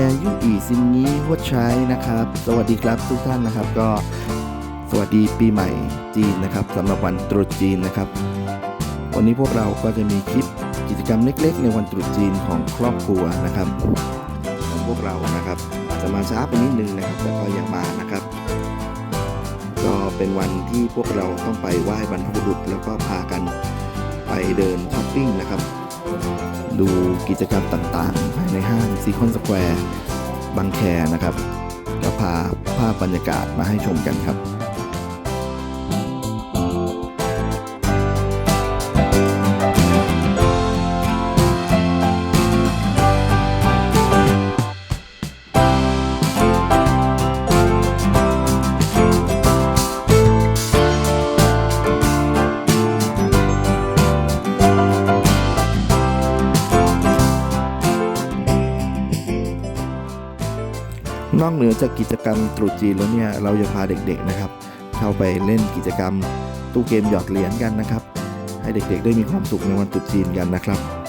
ียยุอีซินนี้หัวใช้นะครับ สวัสดีครับทุกท่านนะครับ ก็สวัสดีปีใหม่จีนนะครับสำหรับวันตรุษจีนนะครับ วันนี้พวกเราก็จะมีคลิปกิจกรรมเล็กๆ ในวันตรุษจีนของครอบครัวนะครับ ของพวกเรานะครับจะมาช้าไปนิดนึงนะครับแต่ก็ยังมานะครับ ก็เป็นวันที่พวกเราต้องไปไหว้บรรพบุรุษแล้วก็พากันไปเดินช้อปปิ้งนะครับ ดูกิจกรรมต่างๆ ภายในห้างซีคอนสแควร์บางแคนะครับ ก็พาภาพบรรยากาศมาให้ชมกันครับ จากกิจกรรมตรุษจีนแล้วเนี่ยเราจะพาเด็กๆนะครับ เข้าไปเล่นกิจกรรมตู้เกมหยอดเหรียญกันนะครับ ให้เด็กๆได้มีความสุขในวันตรุษจีนกันนะครับ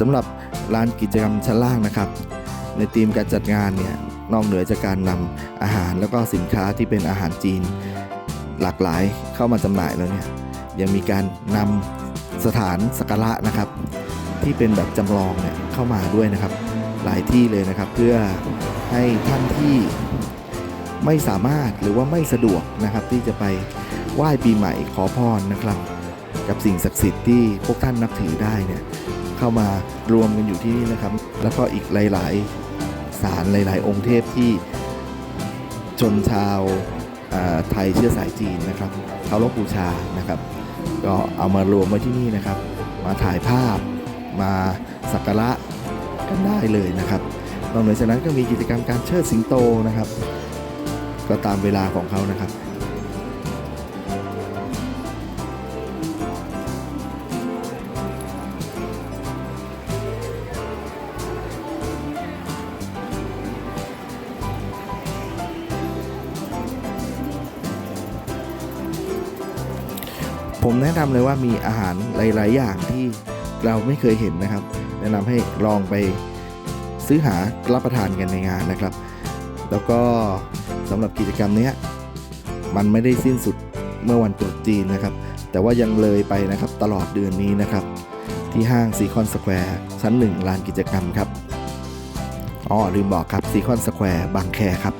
สำหรับลานกิจกรรมชั้นล่างนะครับ ในทีมการจัดงานเนี่ยนอกเหนือจากการนำอาหารแล้วก็สินค้าที่เป็นอาหารจีน หลากหลายเข้ามาจำหน่ายแล้วเนี่ยยังมีการนำสถานสักการะนะครับ ที่เป็นแบบจำลองเนี่ยเข้ามาด้วยนะครับ หลายที่เลยนะครับ เพื่อให้ท่านที่ไม่สามารถหรือว่าไม่สะดวกนะครับ ที่จะไปไหว้ปีใหม่ขอพรนะครับ กับสิ่งศักดิ์สิทธิ์ที่พวกท่านนับถือได้เนี่ยเข้ามารวมกันอยู่ที่นี่นะครับ แล้วก็อีกหลาย ๆ ศาลหลาย ๆ องค์เทพที่ชนชาวไทยเชื้อสายจีนนะครับเคารพบูชานะครับ ก็เอามารวมไว้ที่นี่นะครับ มาถ่ายภาพมาสักการะกันได้เลยนะครับนอกเหนือจากนั้นก็มีกิจกรรมการเชิดสิงโตนะครับ ก็ตามเวลาของเขานะครับ นะนำเลยว่ามีอาหารหลาย ๆ อย่างที่เราไม่เคยเห็นนะครับ แนะนำให้ลองไปซื้อหารับประทานกันในงานนะครับ แล้วก็สำหรับกิจกรรมนี้มันไม่ได้สิ้นสุดเมื่อวันตรุษจีนนะครับ แต่ว่ายังเลยไปนะครับตลอดเดือนนี้นะครับ ที่ห้างซีคอนสแควร์ชั้นหนึ่งลานกิจกรรมครับอ๋อลืมบอกครับซีคอนสแควร์บางแคครับ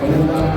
ค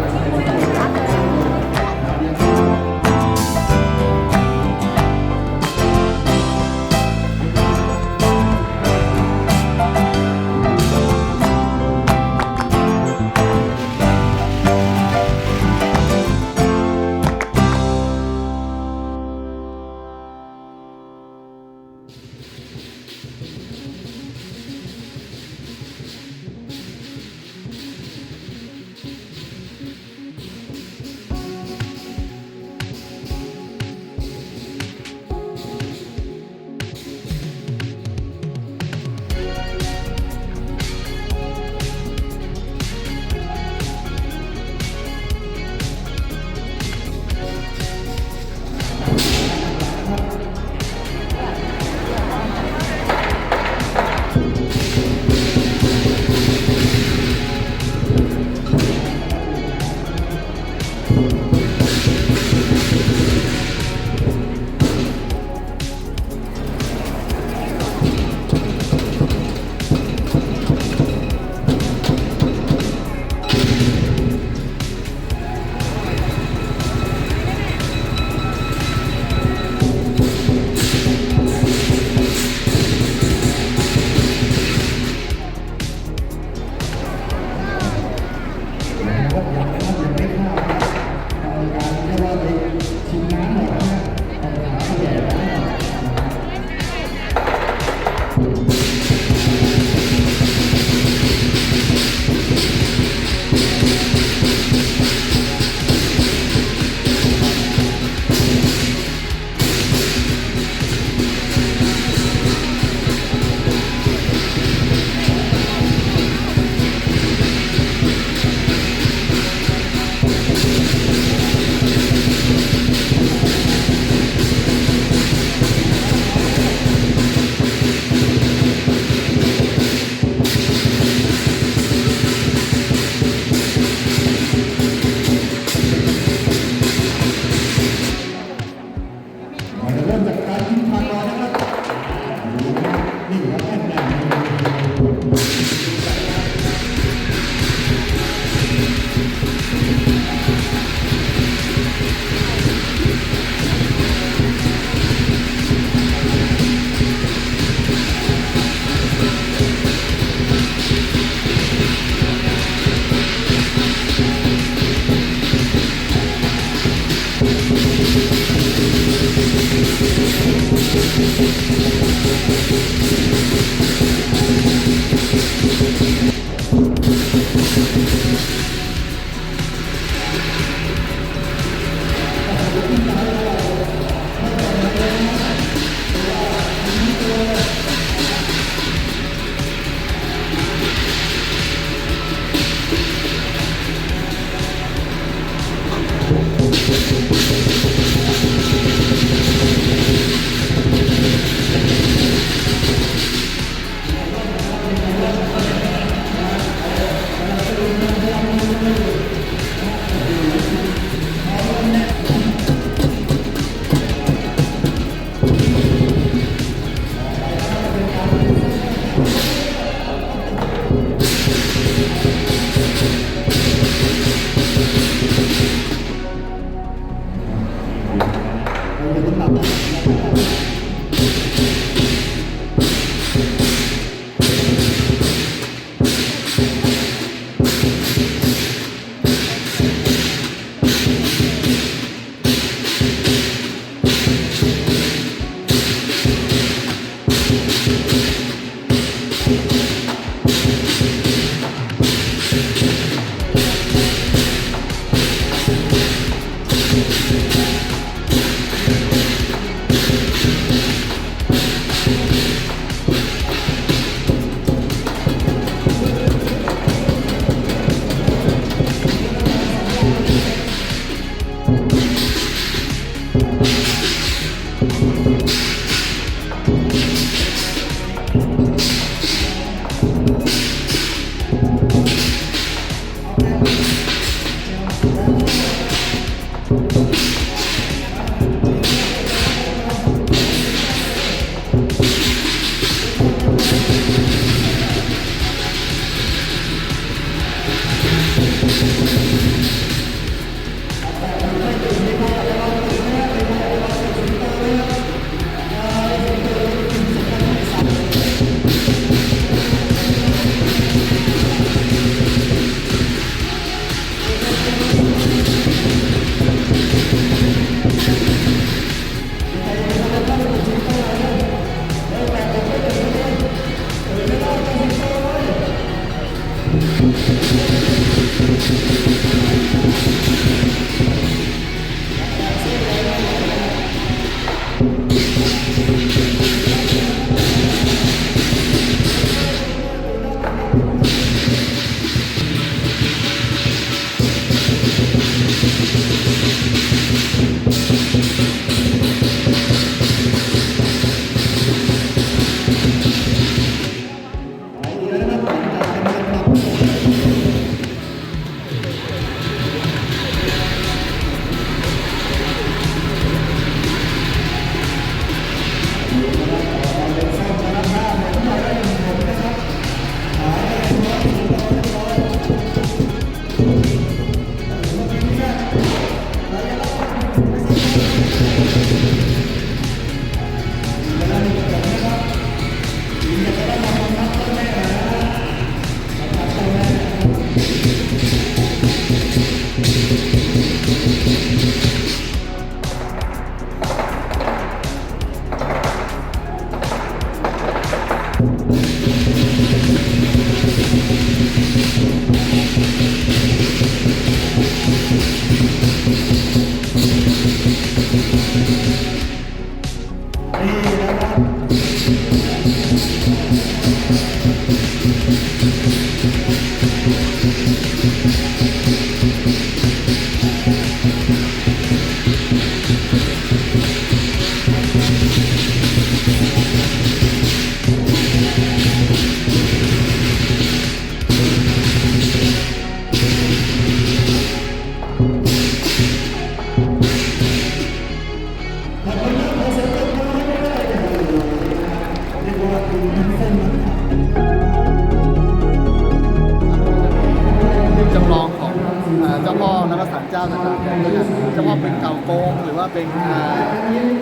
เป็นอ่า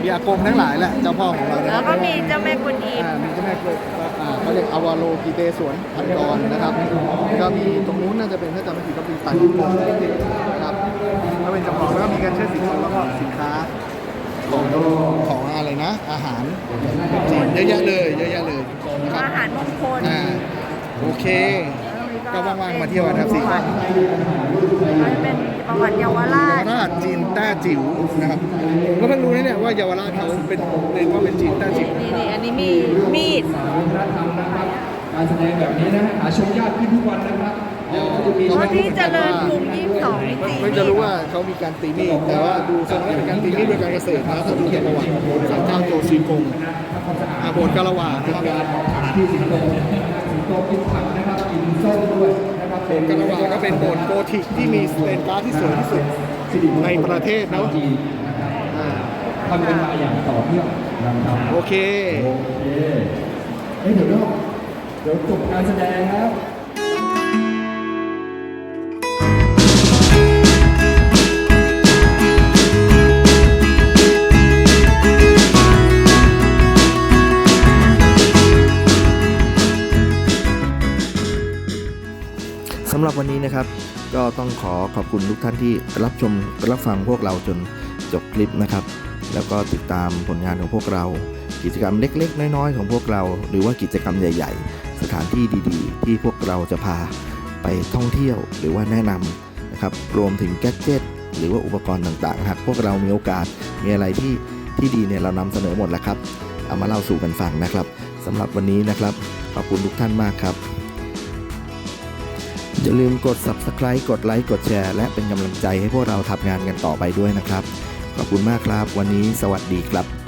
มีอากงทั้งหลายแหละเจ้าพ่อของเรานะคแล้รัวบก็มีเจ้าแม่กุนอิม อ่ามีเจ้าแม่กวยอ่าเขาเรียกอวาโลกีเตสวนพันกรนะครับก็มีตรงนู้นน่าจะเป็นถ้าจำไม่ผิดก็เป็นไต่ญี่ปุ่นนะครับก็เป็นจำลองแล้วก็มีการเชิดสินค้าแล้วก็สินค้าของของอะไรนะ อาหารจีนเยอะแยะเลยเยอะแยะเลยนะครับอาหารมงคล อ่าโอเค ก็ว่างๆมาเที่ยวกันครับสี่คนมันเป็นประวัติเยาวราเยาชวราชจีนแต้จิ๋วนะครับผมก็เพิ่งรู้นะเนี่ยว่าเยาวราชเขาเป็นเรียกว่าเป็นจีนแต้จิ๋วนี่นี่อันนี้มีมีดการแสดงแบบนี้นะหาชมยากขึ้นทุกวันนะครับเดี๋ยวจะมีวันที่เจริญกรุง22มีจีเพิ่งจะรู้ว่าเขามีการตีมีดแต่ว่าดูทรงแล้วเป็นการตีมีดโดยการเกษตรนะครับผมดูจากประวัติศาลเจ้าโจซีกงอาโบสถ์กาละวานะครับที่สิงโตสิงโตกินผัก โบสถ์กาละวาก็เป็นโบสถ์โกธิกที่มีสเตนการ์ดที่สวยที่สุดในประเทศเนาะทำกันมาอย่างต่อเนื่องนะครับโอเคโอเคเดี๋ยวเราเดี๋ยวจบการแสดงแล้ว สำหรับวันนี้นะครับ ก็ต้องขอขอบคุณทุกท่านที่รับชมรับฟังพวกเราจนจบคลิปนะครับ แล้วก็ติดตามผลงานของพวกเรา กิจกรรมเล็กๆ น้อยๆ ของพวกเรา หรือว่ากิจกรรมใหญ่ ๆ สถานที่ดีๆ ที่พวกเราจะพาไปท่องเที่ยวหรือว่าแนะนำนะครับรวมถึงแกดเจิตหรือว่าอุปกรณ์ต่างๆหากพวกเรามีโอกาสมีอะไรที่ที่ดีเนี่ยเรานำเสนอหมดแล้วครับ เอามาเล่าสู่กันฟังนะครับสำหรับวันนี้นะครับ ขอบคุณทุกท่านมากครับ อย่าลืมกด subscribe กดไลค์กดแชร์ และเป็นกำลังใจให้พวกเราทำงานกันต่อไปด้วยนะครับ ขอบคุณมากครับ วันนี้สวัสดีครับ